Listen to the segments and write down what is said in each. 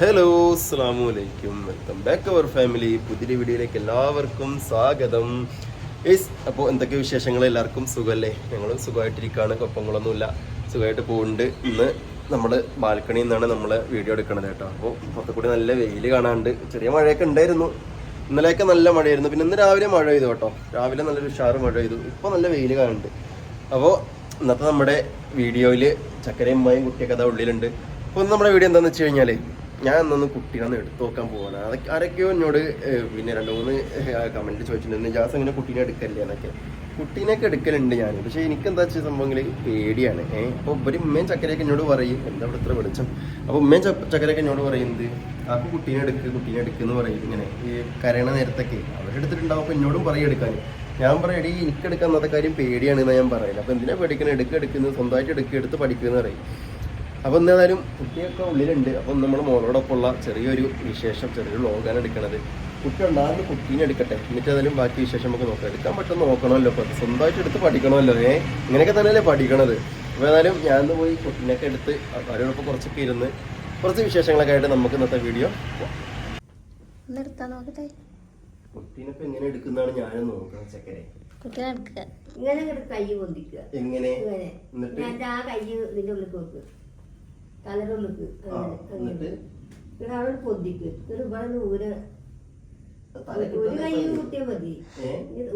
Hello അസ്സാം വലൈക്കും welcome back അവർ family പുതിയ വീഡിയോയിലേക്ക് എല്ലാവർക്കും സ്വാഗതം. യെസ് അപ്പോൾ എന്തൊക്കെ വിശേഷങ്ങൾ? എല്ലാവർക്കും സുഖമല്ലേ ഞങ്ങൾ സുഖമായിട്ടിരിക്കുകയാണ് കുഴപ്പങ്ങളൊന്നുമില്ല. സുഖമായിട്ട് പോകുന്നുണ്ട് ഇന്ന് നമ്മൾ ബാൽക്കണിയിൽ നിന്നാണ് നമ്മൾ വീഡിയോ എടുക്കണത് കേട്ടോ. അപ്പോൾ പുറത്തു കൂടി നല്ല വെയിൽ കാണാണ്ട് ചെറിയ മഴയൊക്കെ ഉണ്ടായിരുന്നു. ഇന്നലെയൊക്കെ നല്ല മഴയായിരുന്നു. പിന്നെ ഇന്ന് രാവിലെ മഴ പെയ്തു കേട്ടോ. രാവിലെ നല്ലൊരു ഉഷാറ് മഴ പെയ്തു. ഇപ്പോൾ നല്ല വെയിൽ കാണുന്നുണ്ട്. അപ്പോൾ ഇന്നത്തെ നമ്മുടെ വീഡിയോയിൽ ചക്കരയും മായും കുട്ടിയൊക്കെ അതാ ഉള്ളിലുണ്ട്. അപ്പോൾ നമ്മുടെ വീഡിയോ എന്താണെന്ന് വെച്ച് കഴിഞ്ഞാൽ ഞാൻ എന്നൊന്ന് കുട്ടീനെ എടുത്തു നോക്കാൻ പോവാണ്. അതൊക്കെ ആരൊക്കെയോ എന്നോട് പിന്നെ രണ്ട് മൂന്ന് കമന്റ് ചോദിച്ചിട്ടുണ്ട്. ജാസ് അങ്ങനെ കുട്ടീനെ എടുക്കല്ലേ? എന്നൊക്കെ. കുട്ടീനെയൊക്കെ എടുക്കലുണ്ട് ഞാൻ. പക്ഷേ എനിക്ക് എന്താ വെച്ചാൽ സംഭവങ്ങൾ പേടിയാണ്. ഏഹ് അപ്പോൾ ഇവർ ഉമ്മയും ചക്കരയൊക്കെ എന്നോട് പറയും. എന്താ ഇവിടെ ഇത്ര വെളിച്ചം? അപ്പോൾ ഉമ്മയും ചക്കരയൊക്കെ എന്നോട് പറയുന്നത് ആ കുട്ടീനെ എടുക്ക്? കുട്ടീനെ എടുക്കുന്ന് പറയും ഇങ്ങനെ. ഈ കരയണ നേരത്തൊക്കെ. അവരെടുത്തിട്ടുണ്ടാവും അപ്പോൾ എന്നോടും പറയും എടുക്കാൻ. ഞാൻ പറയാം എടീ എനിക്ക് എടുക്കാൻ അന്നത്തെ കാര്യം പേടിയാണ് എന്ന് ഞാൻ പറയില്ല അപ്പോൾ എന്തിനാ പേടിക്കണം? എടുക്കുക എടുക്കുന്നത് സ്വന്തമായിട്ട് എടുക്കുക എടുത്ത് പഠിക്കുക എന്ന് പറയും. അപ്പോൾ എന്തായാലും കുട്ടിയൊക്കെ ഉള്ളിലുണ്ട്. അപ്പം നമ്മൾ മോളോടൊപ്പം ഉള്ള ചെറിയൊരു വിശേഷം ചെറിയൊരു ലോകാണ് എടുക്കണത്. കുട്ടി ഉണ്ടാകുന്ന കുട്ടീനെ എടുക്കട്ടെ. എന്നിട്ട് ഏതായാലും ബാക്കി വിശേഷം നമുക്ക് നോക്കാം. എടുക്കാൻ പറ്റും നോക്കണമല്ലോ. അപ്പം സ്വന്തമായിട്ട് എടുത്ത് പഠിക്കണമല്ലോ. ഏ? ഇങ്ങനെയൊക്കെ തന്നെയല്ലേ പഠിക്കണത്. അപ്പോൾ ഏതായാലും ഞാൻ ഇന്ന് പോയി കുട്ടീനൊക്കെ എടുത്ത് അവരോടൊപ്പം കുറച്ചൊക്കെ ഇരുന്ന് കുറച്ച് വിശേഷങ്ങളൊക്കെ ആയിട്ട് നമുക്ക് ഇന്നത്തെ വീഡിയോ നിർത്താൻ നോക്കട്ടെ. കുട്ടീനെ ഇപ്പം എങ്ങനെ എടുക്കുന്നതാണ് ഞാനും നോക്കണം ചെക്കരെ കുട്ടീനെ എടുക്കുക ഇങ്ങനെ കൈ പൊന്തിക്കുക. എങ്ങനെ? എന്നിട്ട്? ഞാൻ ആ കൈ ഇതിന്റെ ഉള്ളിൽ വെക്ക് ആ, അങ്ങനെ അവിടെ പൊന്തിക്ക്. എന്നിട്ട് ഇവിടെ ഊര ഒരു കൈ കുത്തിയാൽ മതി.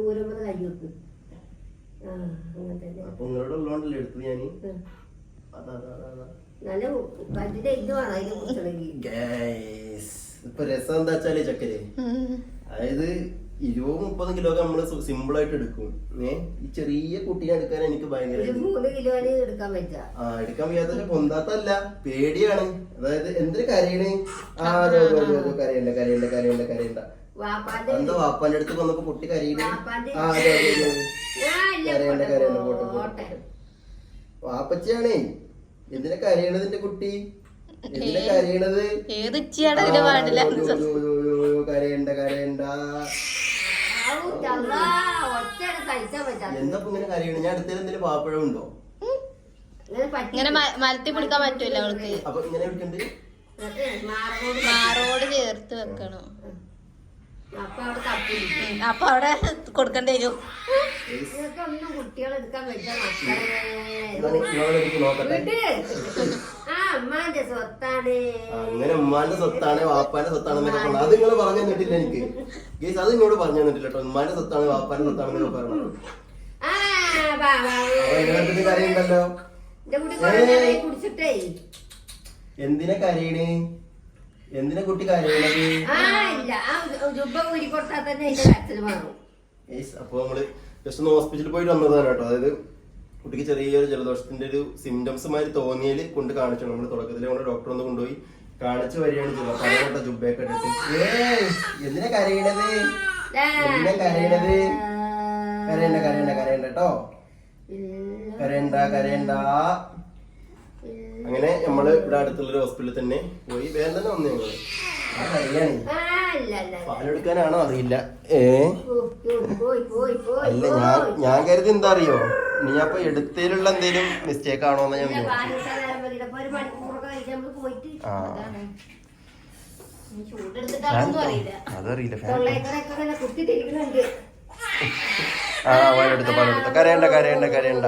ഊരമ്മ കൈ വെക്ക്. നല്ല ഇത് വേണം അതിനെ രസം എന്താ വെച്ചാൽ ചക്കരെ അതായത് ഇരുപത് മുപ്പത് കിലോ ഒക്കെ നമ്മൾ സിമ്പിൾ ആയിട്ട് എടുക്കും. ഏ? ഈ ചെറിയ കുട്ടീനെ എടുക്കാൻ എനിക്ക് ഭയങ്കര ഒരു മൂന്ന് കിലോന് എടുക്കാൻ പറ്റാ. ആ എടുക്കാൻ വയ്യാത്ത പൊന്താത്തല്ല പേടിയാണ്. അതായത് എന്തൊരു കരയണ്? ആ കരയണ്ട കരയണ്ട കരയണ്ട കരയണ്ട. വാപ്പാന്റെ എന്താ വാപ്പാന്റെ അടുത്ത് വന്നപ്പോ കുട്ടി കരയണ്? ആ അതെ അതെ കരയണ്ട കരയണ്ട പോട്ടെ വാപ്പച്ചിയാണേ എന്തിനാ കരയണതിന്റെ കുട്ടി? എന്തിനാ കരയണത്? കരയണ്ട കരയണ്ട. പറ്റാത്ത ഇങ്ങനെ കരയണ? ഞാൻ അടുത്തതിൽ എന്തെങ്കിലും പാപ്പഴം ഉണ്ടോ? ഇങ്ങനെ പറ്റി. ഇങ്ങനെ മ- മലത്തി പിടിക്കാൻ പറ്റൂല അവൾക്ക്. അപ്പൊ ഇങ്ങനെ എടുക്കണ്ട്? മാറോട് ചേർത്ത്. വെക്കണം. അപ്പൊ അവിടെ കൊടുക്കേണ്ടി വരും. കുട്ടികളെടുക്കാൻ ഒന്നും അമ്മാന്റെ സ്വത്താണ്. അങ്ങനെ ഉമ്മാന്റെ സ്വത്താണ് വാപ്പാന്റെ സ്വത്താണ് പറഞ്ഞു. അത് നിങ്ങൾ പറഞ്ഞു തന്നിട്ടില്ല എനിക്ക്. ഗേസ് അത് നിങ്ങളോട് പറഞ്ഞു തന്നിട്ടില്ല കേട്ടോ. ഉമ്മാന്റെ സ്വത്താണ് വാപ്പാന്റെ സ്വത്താണ് പറഞ്ഞു. അപ്പൊ ഇതിനകത്ത് കരയുണ്ടല്ലോ എന്തിനാ കരയണ്? എന്തിനാ കുട്ടി കരയണത്? അപ്പൊ നമ്മൾ ജസ്റ്റ് ഒന്ന് ഹോസ്പിറ്റലിൽ പോയിട്ട് വന്നതാണ് കേട്ടോ. അതായത് കുട്ടിക്ക് ചെറിയൊരു ജലദോഷത്തിന്റെ ഒരു സിംറ്റംസ് മാതിരി തോന്നിയാൽ കൊണ്ട് കാണിച്ചു നമ്മൾ തുടക്കത്തിൽ കൊണ്ട് ഡോക്ടർ ഒന്ന് കൊണ്ടുപോയി കാണിച്ചു വരികയാണ് ചെയ്തത്. അതിനോട്ട ജുബയൊക്കെ ഇട്ടിട്ട് എന്തിനാ കരയണത്? എന്തിനാ കരയണത്? കരയണ്ട കരയണ്ട കരയണ്ട കേട്ടോ. കരയണ്ട കരയണ്ട. അങ്ങനെ നമ്മൾ ഇവിടെ അടുത്തുള്ള ഹോസ്പിറ്റലിൽ തന്നെ പോയി. വേണ്ടെന്ന് വന്നു ഞങ്ങൾ പാലെടുക്കാനാണോ അറിയില്ല. ഏ? അല്ല ഞാൻ ഞാൻ കരുതി എന്താ അറിയോ? നീ അപ്പൊ എടുത്തതിലുള്ള എന്തേലും മിസ്റ്റേക്ക് ആണോ എന്ന് ഞാൻ അതറിയില്ല ആ പാലെടുത്ത പാലെടുത്ത. കരയണ്ട കരയണ്ട കരയണ്ട.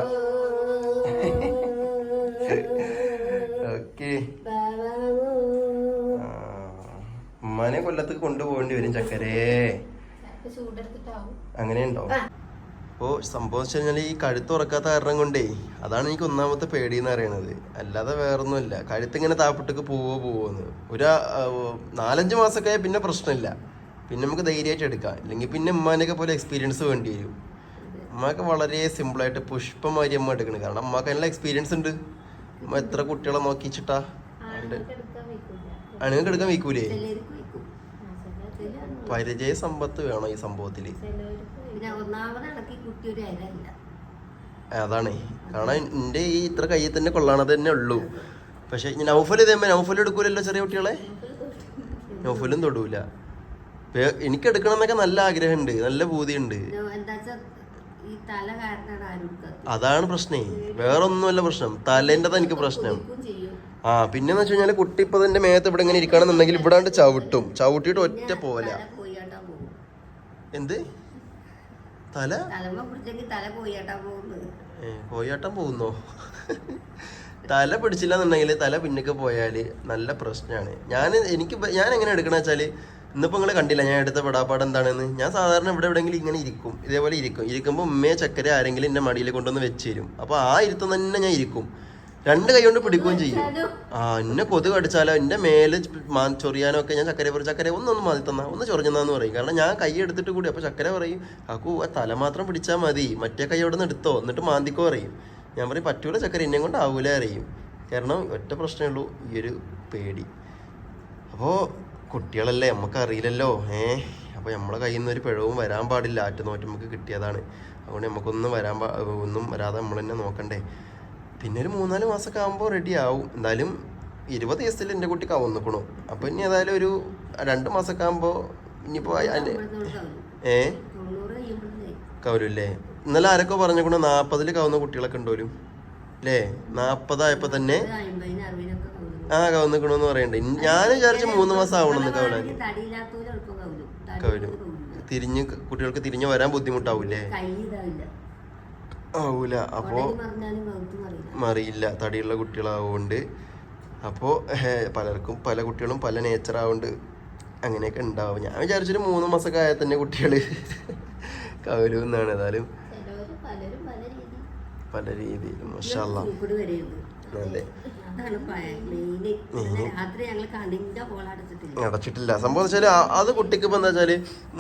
ഉമ്മാനെ കൊല്ലത്ത് കൊണ്ടുപോകേണ്ടി വരും ചക്കരേ. അങ്ങനെയുണ്ടോ? അപ്പോ സംഭവം വെച്ച് കഴിഞ്ഞാൽ ഈ കഴുത്ത് ഉറക്കാത്ത കാരണം കൊണ്ടേ അതാണ് എനിക്ക് ഒന്നാമത്തെ പേടി എന്ന് അറിയണത് അല്ലാതെ വേറൊന്നുമില്ല. കഴുത്ത് ഇങ്ങനെ താപ്പിട്ടേക്ക് പോവോ പോവോന്ന് ഒരു നാലഞ്ച് മാസമൊക്കെ ആയാൽ പിന്നെ പ്രശ്നമില്ല. പിന്നെ നമുക്ക് ധൈര്യമായിട്ട് എടുക്കാം. ഇല്ലെങ്കിൽ പിന്നെ ഉമ്മാനെയൊക്കെ പോലെ എക്സ്പീരിയൻസ് വേണ്ടി വരും. ഉമ്മക്ക് വളരെ സിമ്പിളായിട്ട് പുഷ്പമാരി അമ്മ എടുക്കണം. കാരണം അമ്മയ്ക്ക് അതിനുള്ള എക്സ്പീരിയൻസ് ഉണ്ട്. അമ്മ എത്ര കുട്ടികളെ നോക്കിച്ചിട്ടാ? അണുങ്ങൾക്ക് എടുക്കാൻ വയ്ക്കൂലേ. പരിചയ സമ്പത്ത് വേണം ഈ കുട്ടി അതാണ്. കാരണം എന്റെ ഈ ഇത്ര കയ്യിൽ തന്നെ കൊള്ളാണത് തന്നെ ഉള്ളൂ. പക്ഷെ നൗഫൽ ഇതേമേ നൗഫൽ എടുക്കൂലല്ലോ ചെറിയ കുട്ടികളെ? നൗഫലും തൊടൂല. എനിക്ക് എടുക്കണം എന്നൊക്കെ നല്ല ആഗ്രഹമുണ്ട് നല്ല എടുക്കാത്തത്. അതാണ് പ്രശ്നേ. വേറൊന്നുമല്ല പ്രശ്നം. തലേന്റെതാ എനിക്ക് പ്രശ്നം. ആ പിന്നെ വെച്ച് കഴിഞ്ഞാൽ കുട്ടി ഇപ്പൊ മേത്ത് ഇവിടെ ഇങ്ങനെ ഇരിക്കുകയാണെന്നുണ്ടെങ്കിൽ ഇവിടെ ചവിട്ടും. ചവിട്ടിയിട്ട് ഒറ്റ പോല എന്ത്? തല? തലമ പോകുന്നു തല പിടിച്ചില്ല എന്നുണ്ടെങ്കിൽ തല പിന്നിക്ക് പോയാൽ നല്ല പ്രശ്നമാണ് ഞാൻ എനിക്ക് ഞാൻ എങ്ങനെ എടുക്കണ വെച്ചാൽ ഇന്നിപ്പോ നിങ്ങൾ കണ്ടില്ല ഞാൻ എടുത്ത പെടാപ്പാട് എന്താണെന്ന്. ഞാൻ സാധാരണ ഇവിടെ എവിടെയെങ്കിലും ഇങ്ങനെ ഇരിക്കും. ഇതേപോലെ ഇരിക്കും. ഇരിക്കുമ്പോൾ ഉമ്മയെ ചക്കര ആരെങ്കിലും എന്റെ മടിയിൽ കൊണ്ടുവന്ന് വെച്ച് തരും. അപ്പൊ ആ ഇരുത്തം തന്നെ ഞാൻ ഇരിക്കും. രണ്ട് കൈ കൊണ്ട് പിടിക്കുകയും ചെയ്യും. ആ എന്നെ കൊതുക് അടിച്ചാലോ എന്റെ മേൽ ചൊറിയാനോ ഒക്കെ ഞാൻ ചക്കര പറയും. ചക്കര ഒന്നൊന്ന് മാതി തന്നാ ഒന്ന് ചൊറിഞ്ഞെന്നാന്ന് പറയും. കാരണം ഞാൻ കൈ എടുത്തിട്ട് കൂടി അപ്പൊ ചക്കര പറയും ആക്കു ആ തല മാത്രം പിടിച്ചാൽ മതി. മറ്റേ കൈ അവിടെ നിന്ന് എടുത്തോ? എന്നിട്ട് മാന്തിക്കോ പറയും. ഞാൻ പറയും പറ്റൂല ചക്കര എന്നെ കൊണ്ട് ആവൂല അറിയും കാരണം ഒറ്റ പ്രശ്നമേ ഉള്ളൂ ഈ ഒരു പേടി. അപ്പോൾ കുട്ടികളല്ലേ നമുക്ക് അറിയില്ലല്ലോ. ഏ അപ്പോൾ നമ്മളെ കയ്യിൽ നിന്ന് ഒരു പിഴവും വരാൻ പാടില്ല. ആറ്റുനോറ്റം നമുക്ക് കിട്ടിയതാണ്. അതുകൊണ്ട് നമുക്കൊന്നും വരാൻ ഒന്നും വരാതെ നമ്മൾ തന്നെ നോക്കണ്ടേ. പിന്നെ ഒരു മൂന്നാൽ മാസമൊക്കെ ആകുമ്പോൾ റെഡി ആവും. എന്തായാലും ഇരുപത് ദിവസത്തിൽ എന്റെ കുട്ടി കവന്നിക്കണു അപ്പോൾ ഇനി ഏതായാലും ഒരു രണ്ട് മാസമൊക്കെ ആകുമ്പോൾ ഇനിയിപ്പോൾ അതിന്റെ ഏ? കവരുമല്ലേ ഇന്നലെ ആരൊക്കെ പറഞ്ഞേക്കണു നാൽപ്പതിൽ കവുന്ന കുട്ടികളൊക്കെ ഉണ്ടോലും. അല്ലേ നാൽപ്പതായപ്പോൾ തന്നെ ആ കവുന്നിക്കണമെന്ന് പറയുന്നുണ്ട് ഞാൻ വിചാരിച്ചു മൂന്ന് മാസം ആവണമെന്ന് കവലാൻ കവരും. തിരിഞ്ഞ് കുട്ടികൾക്ക് തിരിഞ്ഞു വരാൻ ബുദ്ധിമുട്ടാവൂലേ ആവൂല. അപ്പോ ഉടനെ പറഞ്ഞാലും കൗത്തും മറിയില്ല. തടിയുള്ള കുട്ടികളാവുകൊണ്ട് അപ്പോൾ പലർക്കും പല കുട്ടികളും പല നേച്ചർ ആവുകൊണ്ട് അങ്ങനെയൊക്കെ ഉണ്ടാവും ഞാൻ വിചാരിച്ചൊരു മൂന്ന് മാസമൊക്കെ ആയാൽ തന്നെ കുട്ടികൾ കവരും എന്നാണ് ഏതായാലും പല രീതിയിലും. മഷാല്ല അതെ. അടച്ചിട്ടില്ല. സംഭവം വെച്ചാൽ അത് കുട്ടിക്ക് ഇപ്പൊ എന്താ വെച്ചാൽ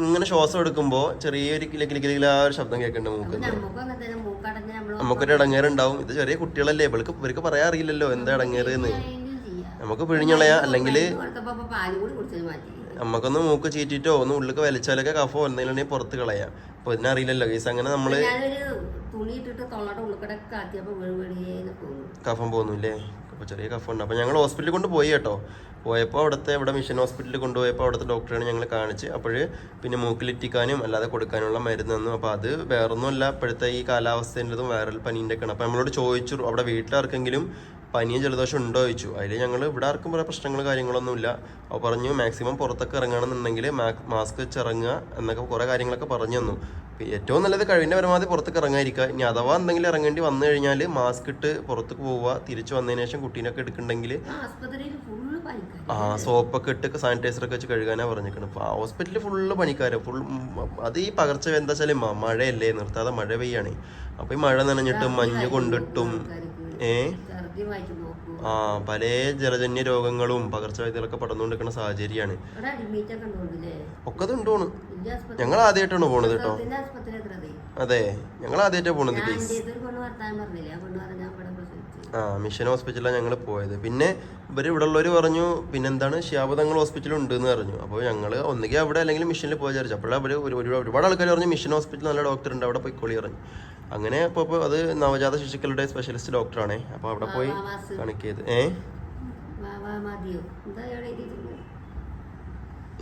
ഇങ്ങനെ ശ്വാസം എടുക്കുമ്പോ ചെറിയൊരു കില കില കില ആ ഒരു ശബ്ദം കേൾക്കുന്നുണ്ട് മൂക്ക്. നമുക്കൊരു ഇടങ്ങേറുണ്ടാവും. ഇത് ചെറിയ കുട്ടികളല്ലേ ഇവൾക്ക് ഇവർക്ക് പറയാൻ അറിയില്ലല്ലോ എന്താ ഇടങ്ങേറ് എന്ന് നമുക്ക് പിഴിഞ്ഞളയാ അല്ലെങ്കിൽ നമ്മക്കൊന്ന് നമുക്കൊന്ന് മൂക്ക് ചീറ്റിട്ടോ ഒന്ന് ഉള്ളിക്ക് വലിച്ചാലൊക്കെ കഫോ എന്തെങ്കിലും പുറത്ത് കളയാം. അപ്പൊ ഇതിനറിയില്ലല്ലോ കേസ് അങ്ങനെ നമ്മൾ കഫം പോകുന്നു കഫം പോകുന്നില്ലേ അപ്പൊ ചെറിയ കഫം ഉണ്ട്. അപ്പോൾ ഞങ്ങൾ ഹോസ്പിറ്റലിൽ കൊണ്ട് പോയി കേട്ടോ. പോയപ്പോൾ അവിടുത്തെ ഇവിടെ മിഷൻ ഹോസ്പിറ്റലിൽ കൊണ്ടുപോയപ്പോൾ അവിടുത്തെ ഡോക്ടറാണ് ഞങ്ങൾ കാണിച്ച് അപ്പോൾ പിന്നെ മൂക്കിലിറ്റിക്കാനും അല്ലാതെ കൊടുക്കാനുള്ള മരുന്ന് തന്നു. അപ്പോൾ അത് വേറൊന്നുമല്ല ഇപ്പോഴത്തെ ഈ കാലാവസ്ഥേന്റെതും വൈറൽ പനീന്റെ ഒക്കെയാണ് അപ്പോൾ നമ്മളോട് ചോദിച്ചു അവിടെ വീട്ടിലാർക്കെങ്കിലും പനിയും ജലദോഷം ഉണ്ടോ ചോദിച്ചു. അതിൽ ഞങ്ങൾ ഇവിടെ ആർക്കും പറയാൻ പ്രശ്നങ്ങൾ കാര്യങ്ങളൊന്നുമില്ല അപ്പോൾ പറഞ്ഞു മാക്സിമം പുറത്തൊക്കെ ഇറങ്ങുകയാണെന്നുണ്ടെങ്കിൽ മാസ്ക് വെച്ച് ഇറങ്ങുക എന്നൊക്കെ കുറേ കാര്യങ്ങളൊക്കെ പറഞ്ഞു തന്നു. ഏറ്റവും നല്ലത് കഴിവിന്റെ പരമാവധി പുറത്തേക്ക് ഇറങ്ങാതിരിക്കുക. ഇനി അഥവാ എന്തെങ്കിലും ഇറങ്ങേണ്ടി വന്നു കഴിഞ്ഞാൽ മാസ്ക് ഇട്ട് പുറത്തേക്ക് പോവുക. തിരിച്ചു വന്നതിന് ശേഷം കുട്ടീനൊക്കെ എടുക്കുന്നുണ്ടെങ്കിൽ ആ സോപ്പൊക്കെ ഇട്ട് സാനിറ്റൈസർ ഒക്കെ വെച്ച് കഴുകാനാ പറഞ്ഞിരിക്കണം അപ്പോൾ ഹോസ്പിറ്റലിൽ ഫുള്ള് പണിക്കാരോ ഫുൾ അത് ഈ പകർച്ച എന്താ വെച്ചാൽ മഴയല്ലേ നിർത്താതെ മഴ പെയ്യാണ്. അപ്പൊ ഈ മഴ നനഞ്ഞിട്ടും മഞ്ഞ് കൊണ്ടിട്ടും ഏ? ഛർദി വായിച്ചു നോക്കൂ ആ പല ജലജന്യ രോഗങ്ങളും പകർച്ചവ്യാധികളൊക്കെ പടർന്നുകൊണ്ടിരിക്കുന്ന സാഹചര്യമാണ്. ഒക്കെ ഉണ്ടോണ് ഞങ്ങൾ ആദ്യമായിട്ടാണ് പോണത് കേട്ടോ. അതെ ഞങ്ങൾ ആദ്യമായിട്ടാണ് പോണത് ആ മിഷൻ ഹോസ്പിറ്റലാണ് ഞങ്ങൾ പോയത്. പിന്നെ ഇവർ ഇവിടെ ഉള്ളവർ പറഞ്ഞു പിന്നെന്താണ് ശ്യാപതങ്ങൾ ഹോസ്പിറ്റൽ ഉണ്ട് എന്ന് പറഞ്ഞു. അപ്പോൾ ഞങ്ങൾ ഒന്നുകിൽ അവിടെ അല്ലെങ്കിൽ മിഷനിൽ പോയി വിചാരിച്ചു. അപ്പോഴാണ് അവർ ഒരു ഒരു- ഒരുപാട് ആൾക്കാർ പറഞ്ഞു മിഷൻ ഹോസ്പിറ്റൽ നല്ല ഡോക്ടർ ഉണ്ട് അവിടെ പോയിക്കോളി പറഞ്ഞു. അങ്ങനെ അപ്പോൾ അത് നവജാത ശിശുക്കളുടെ സ്പെഷ്യലിസ്റ്റ് ഡോക്ടറാണേ അപ്പോൾ അവിടെ പോയി വാവാസ്. കണക്കിയത് ഏ?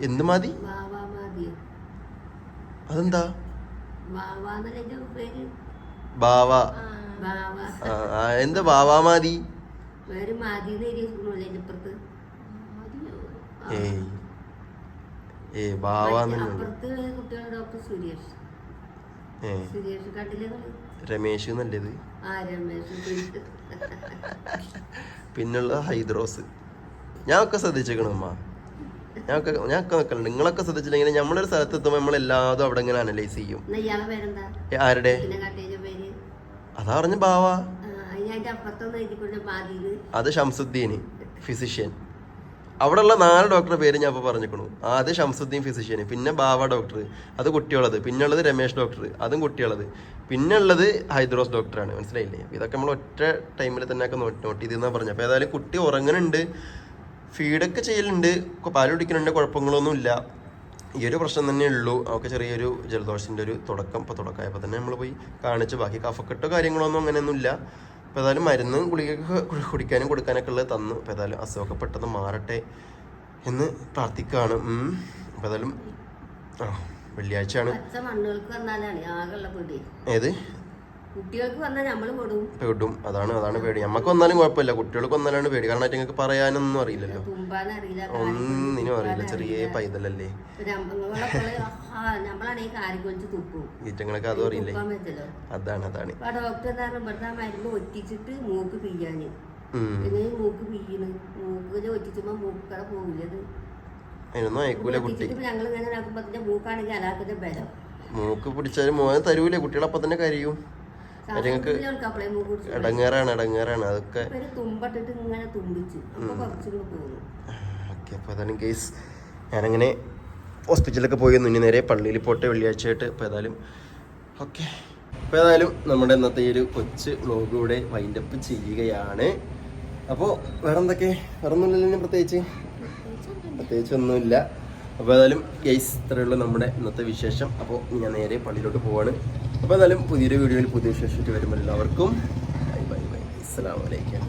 എന്താ മതി? അതെന്താ? ബാവ. എന്ത് ബാവാമാതി ഏയ്. ഏ ബാവാന്ന് കുട്ടികളുടെ ഡോക്ടർ സുരേഷ് ഏ സുരേഷ് കണ്ടില്ലേ നിങ്ങൾ? രമേശ് നല്ലത്. പിന്നുള്ള ഹൈദ്രോസ്. ഞാൻ ഒക്കെ ശ്രദ്ധിച്ചേക്കണം അമ്മ ഞാനൊക്കെ ഞാൻ ഒക്കെ നോക്കലുണ്ട്. നിങ്ങളൊക്കെ ശ്രദ്ധിച്ചില്ലെങ്കിൽ നമ്മളൊരു സ്ഥലത്ത് എത്തുമ്പോൾ നമ്മൾ എല്ലാതും അവിടെ ഇങ്ങനെ അനലൈസ് ചെയ്യും. ആരുടെ? അതാ പറഞ്ഞ ബാവാ. അത് ഷംസുദ്ദീൻ ഫിസിഷ്യൻ. അവിടെയുള്ള നാല് ഡോക്ടറുടെ പേര് ഞാൻ ഇപ്പോൾ പറഞ്ഞിരിക്കണു. ആദ്യം ഷംസുദ്ദീൻ ഫിസിഷ്യൻ പിന്നെ ബാവ ഡോക്ടർ അത് കുട്ടിയുള്ളത്. പിന്നെ ഉള്ളത് രമേശ് ഡോക്ടർ അതും കുട്ടിയുള്ളത്. പിന്നെ ഉള്ളത് ഹൈദ്രോസ് ഡോക്ടറാണ് മനസ്സിലായില്ലേ? ഇതൊക്കെ നമ്മൾ ഒറ്റ ടൈമിൽ തന്നെ ഒക്കെ നോട്ട് നോട്ട് ചെയ്തെന്നാണ് പറഞ്ഞത് അപ്പോൾ ഏതായാലും കുട്ടി ഉറങ്ങുന്നുണ്ട് ഫീഡൊക്കെ ചെയ്യലുണ്ട് പാൽ കുടിക്കുന്നുണ്ട് കുഴപ്പങ്ങളൊന്നും ഇല്ല. ഈ ഒരു പ്രശ്നം തന്നെ ഉള്ളൂ. അവർക്ക് ചെറിയൊരു ജലദോഷത്തിന്റെ ഒരു തുടക്കം. ഇപ്പോൾ തുടക്കമായപ്പോൾ തന്നെ നമ്മൾ പോയി കാണിച്ചു. ബാക്കി കഫക്കെട്ടോ കാര്യങ്ങളൊന്നും അങ്ങനെയൊന്നും ഇല്ല. അപ്പോൾ ഏതായാലും മരുന്ന് ഗുളികയൊക്കെ കുടിക്കാനും കൊടുക്കാനൊക്കെ ഉള്ളത് തന്നു. അപ്പോൾ ഏതായാലും അസുഖമൊക്കെ പെട്ടെന്ന് മാറട്ടെ എന്ന് പ്രാർത്ഥിക്കുകയാണ് അപ്പം അപ്പോൾ ഏതായാലും ആ വെള്ളിയാഴ്ചയാണ്. ഏത്? കുട്ടികൾക്ക് വന്നാൽ നമ്മൾ കൊടുക്കും പേടും. അതാണ് അതാണ് പേടി. നമുക്ക് വന്നാലും കുഴപ്പമില്ല. കുട്ടികൾക്ക് വന്നാലാണ് പേടി. കാരണം നിങ്ങൾക്ക് പറയാനൊന്നും അറിയില്ലല്ലോ. ഒന്നിനും അറിയില്ല. ചെറിയ പൈതലല്ലേ? നമ്മളാണെങ്കിൽ കാര്യം കൊലിച്ച് തുപ്പും. ഈറ്റങ്ങളൊക്കെ അതും അറിയില്ലേ? തുപ്പാൻ പറ്റല്ലോ. അതാണ് അതാണ്. അപ്പൊ ഡോക്ടർ എന്താ ഇവിടുത്തെ ആ മരുന്ന് ഒറ്റിച്ചിട്ട് മൂക്ക് പിയ്യാന് ഉം. എങ്ങനെ മൂക്ക് പിയ്യണ് മൂക്ക് ഒറ്റിച്ചുമ്പോ മൂക്കട പോകില്ലത് അതിനൊന്നും അയക്കൂല കുട്ടി. ഒറ്റിച്ചിട്ട് ഞങ്ങൾ ഇങ്ങനെ നോക്കുമ്പോ മൂക്കാണെങ്കിൽ അലാക്കിന്റെ ബലം. മൂക്ക് പിടിച്ചാലും മോനെ തരൂലേ. കുട്ടികളപ്പം തന്നെ കരയും. പിടിച്ചു ഇടങ്ങേറാണ് ഇടങ്ങേറാണ് അതൊക്കെ ഓക്കെ അപ്പോൾ അതാണ് കേസ് ഞാനങ്ങനെ ഹോസ്പിറ്റലിലൊക്കെ പോയി വന്നു നേരെ പള്ളിയിൽ പോട്ടെ വെള്ളിയാഴ്ച ആയിട്ട് അപ്പോൾ ഏതായാലും ഓക്കെ. അപ്പോൾ ഏതായാലും നമ്മുടെ ഇന്നത്തെ ഈ ഒരു കൊച്ച് വ്ളോഗ് ഇവിടെ വൈൻഡപ്പ് ചെയ്യുകയാണ്. അപ്പോൾ വേറെ എന്തൊക്കെ വേറെ ഒന്നുമില്ലല്ലോ പ്രത്യേകിച്ച്. പ്രത്യേകിച്ച് ഒന്നുമില്ല. അപ്പോൾ ഏതായാലും ഗൈസ് ഇത്രയുള്ള നമ്മുടെ ഇന്നത്തെ വിശേഷം. അപ്പോൾ ഞാൻ നേരെ പള്ളിയിലോട്ട് പോവാണ്. അപ്പോൾ എന്തായാലും പുതിയൊരു വീഡിയോയിൽ പുതിയ വിശേഷമായിട്ട് വരുമ്പോൾ എല്ലാവർക്കും ബൈ ബൈ ബൈ. അസ്സാം അലൈക്കും.